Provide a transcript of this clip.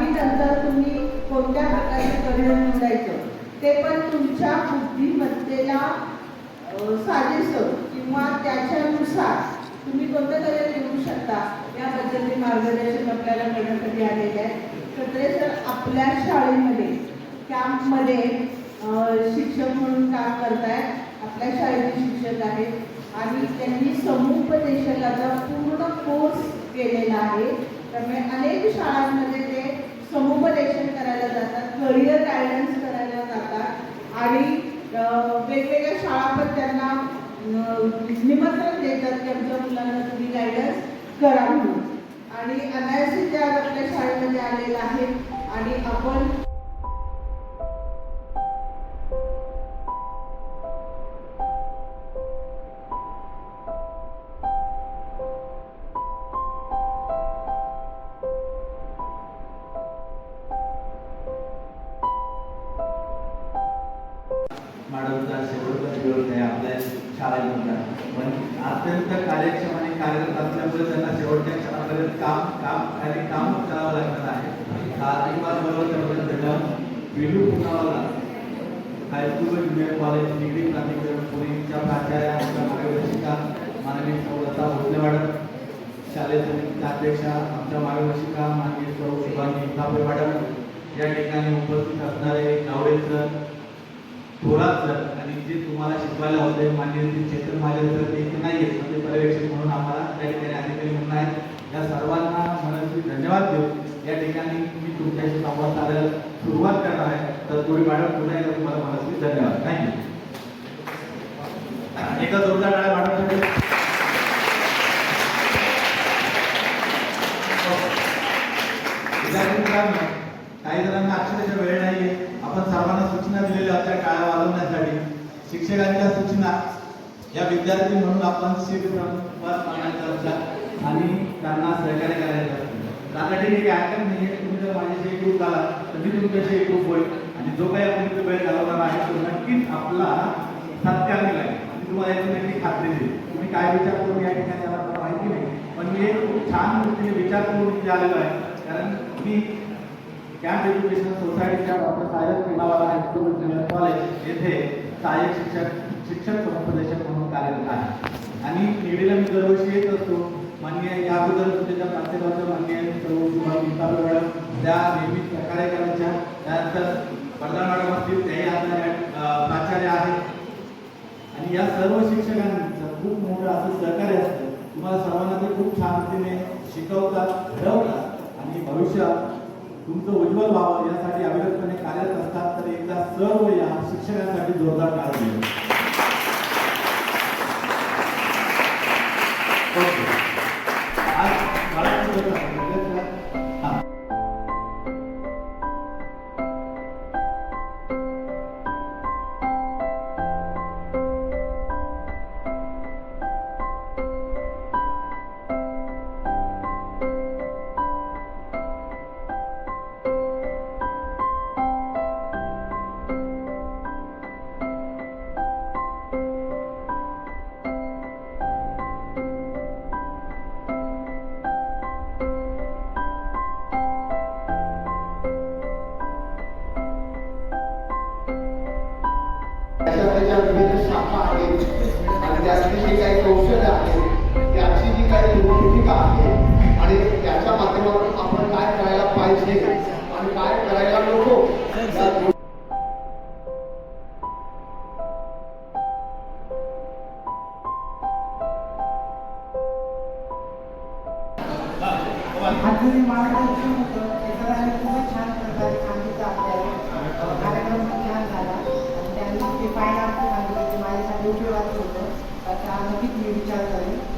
दहावी नंतर तुम्ही कोणत्या प्रकारचे करिअर निवडायचं ते पण तुमच्या बुद्धिमत्तेला अ, साजेसं किंवा त्याच्यानुसार तुम्ही कोणतं करिअर निवडू शकता याबद्दल मार्गदर्शन आपल्याला करण्यासाठी आलेले आहे तर सर आपल्या शाळेमध्ये कॅम्पमध्ये शिक्षक म्हणून काम करतायत आपल्या शाळेचे शिक्षक आहेत आणि त्यांनी समुपदेशनाचा पूर्ण कोर्स केलेला आहे त्यामुळे अनेक शाळांमध्ये ते करायला जातात करिअर गायडन्स करायला जातात आणि वेगवेगळ्या शाळा पण त्यांना निमंत्रण देतात की आमच्या मुलांना तुम्ही गायडन्स करा म्हणून. आणि अनायसे त्या आपल्या शाळेमध्ये आलेला आहे आणि आपण शाळेमधला पण अत्यंत कार्यक्षम आणि कार्यरत असल्यामुळे त्यांना शेवटच्या क्षणापर्यंत काम काम आणि काम करावं लागणार आहे. आदिवास बरोबर त्याबद्दल त्यांना Villoo Poonawalla high school junior college degree प्राधिकरण पुणेच्या प्राचार्या आमच्या मार्गदर्शिका माननीय सौलता भोसले मॅडम शालेय समितीच्या अध्यक्षा आमच्या मार्गदर्शिका माननीय सौ शुभांगी थापे मॅडम या ठिकाणी उपस्थित असणारे गावडे सर थोरात सर आणि जे तुम्हाला शिकवायला होते मान्य क्षेत्र चेतन तर सर ते नाही आहेत म्हणजे पर्यवेक्षक म्हणून आम्हाला त्या ठिकाणी अधिकारी म्हणून आहेत या सर्वांना मनस्वी धन्यवाद देऊ. या ठिकाणी मी तुमच्याशी संवाद साधायला सुरुवात करणार आहे. तर थोडी मॅडम पुन्हा एकदा तुम्हाला मनस्वी धन्यवाद. थँक्यू एका जोरदार टाळ्या मॅडमसाठी विद्यार्थी मित्रांनो, काही जणांना अक्षरशः वेळ नाहीये. आपण सर्वांना सूचना दिलेल्या होत्या टाळ्या वाजवण्यासाठी शिक्षकांच्या सूचना या विद्यार्थी म्हणून आपण शिकवत मांडायच्या असतात आणि त्यांना सहकार्य करायचं असतं त्यासाठी एक हरकत नाही तुम्ही जर माझ्याशी एकरूप झाला तर मी तुमच्याशी एकरूप होईल. आणि जो काही आपण इथे वेळ घालवणार आहे तो नक्कीच आपला सत्कार दिला आणि तुम्हाला याची नक्की खात्री देईल. तुम्ही काय विचार करून या ठिकाणी आला माहिती नाही. पण मी एक खूप छान रीतीने विचार करून इथे आलेलो आहे. कारण मी कॅम्प एज्युकेशन सोसायटीच्या doctor Cyrus Poonawalla high school junior college येथे सहाय्यक शिक्षक शिक्षक समुपदेशक म्हणून कार्यरत आहे. आणि निवडीला मी दरवर्षी येत असतो. मान्य या अगोदर तुमच्या प्राध्यापकाचं मान्य सर्व शुभांगी ताबे मॅडम त्या नेहमी सहकार्य त्यानंतर वर्धा मॅडम असतील त्याही आता प्राचार्य आहेत. आणि या सर्व शिक्षकांचं खूप मोठं असं सहकार्य असतं. तुम्हाला सर्वांना ते खूप छान रीतीने शिकवतात घडवतात. आणि भविष्यात तुमचं उज्ज्वल व्हावं यासाठी अविरतपणे कार्यरत असतात तर एकदा सर्व या शिक्षकांसाठी जोरदार टाळा दिली ओके. आज त्याच्या त्याच्या विविध शाखा आहेत. आणि त्यातली जी काही कौशल्य आहेत त्याची जी काही भूमिका आहे आणि त्याच्या माध्यमातून आपण काय करायला पाहिजे आणि काय करायला नको या मार्गदर्शन होतं. आणि त्यांनी ते